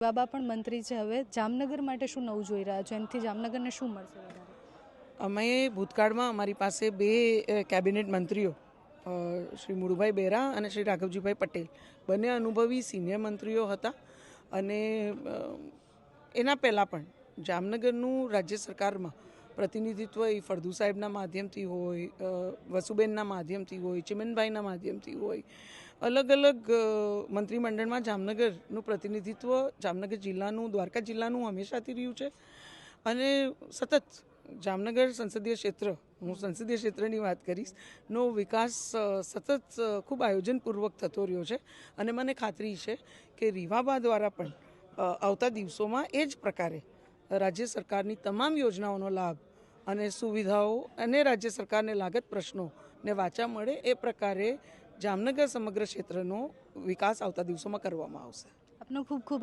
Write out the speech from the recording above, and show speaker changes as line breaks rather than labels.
બાબા પણ મંત્રી છે હવે. જામનગર માટે શું નવું જોઈ રહ્યા છો? એમથી જામનગરને શું મળશે
અમે ભૂતકાળમાં અમારી પાસે બે કેબિનેટ મંત્રીઓ શ્રી મુળુભાઈ બેરા અને શ્રી રાઘવજીભાઈ પટેલ. બંને અનુભવી સિનિયર મંત્રીઓ હતા અને એના પહેલાં પણ જામનગરનું રાજ્ય સરકારમાં પ્રતિનિધિત્વ એ ફળદુ સાહેબના માધ્યમથી હોય વસુબેનના માધ્યમથી હોય, ચિમનભાઈના માધ્યમથી હોય અલગ અલગ મંત્રીમંડળમાં જામનગરનું પ્રતિનિધિત્વ, જામનગર જિલ્લાનું, દ્વારકા જિલ્લાનું હંમેશાથી રહ્યું છે. અને સતત જામનગર સંસદીય ક્ષેત્ર, હું સંસદીય ક્ષેત્રની વાત કરીશ, નો વિકાસ સતત ખૂબ આયોજનપૂર્વક થતો રહ્યો છે. અને મને ખાતરી છે કે રીવાબા દ્વારા પણ આવતા દિવસોમાં એ જ પ્રકારે રાજ્ય સરકારની તમામ યોજનાઓનો લાભ અને સુવિધાઓ અને રાજ્ય સરકારને લાગત પ્રશ્નોને વાચા મળે એ પ્રકારે જામનગર સમગ્ર ક્ષેત્રનો વિકાસ આવતા દિવસોમાં કરવામાં આવશે.
આપનો ખૂબ ખૂબ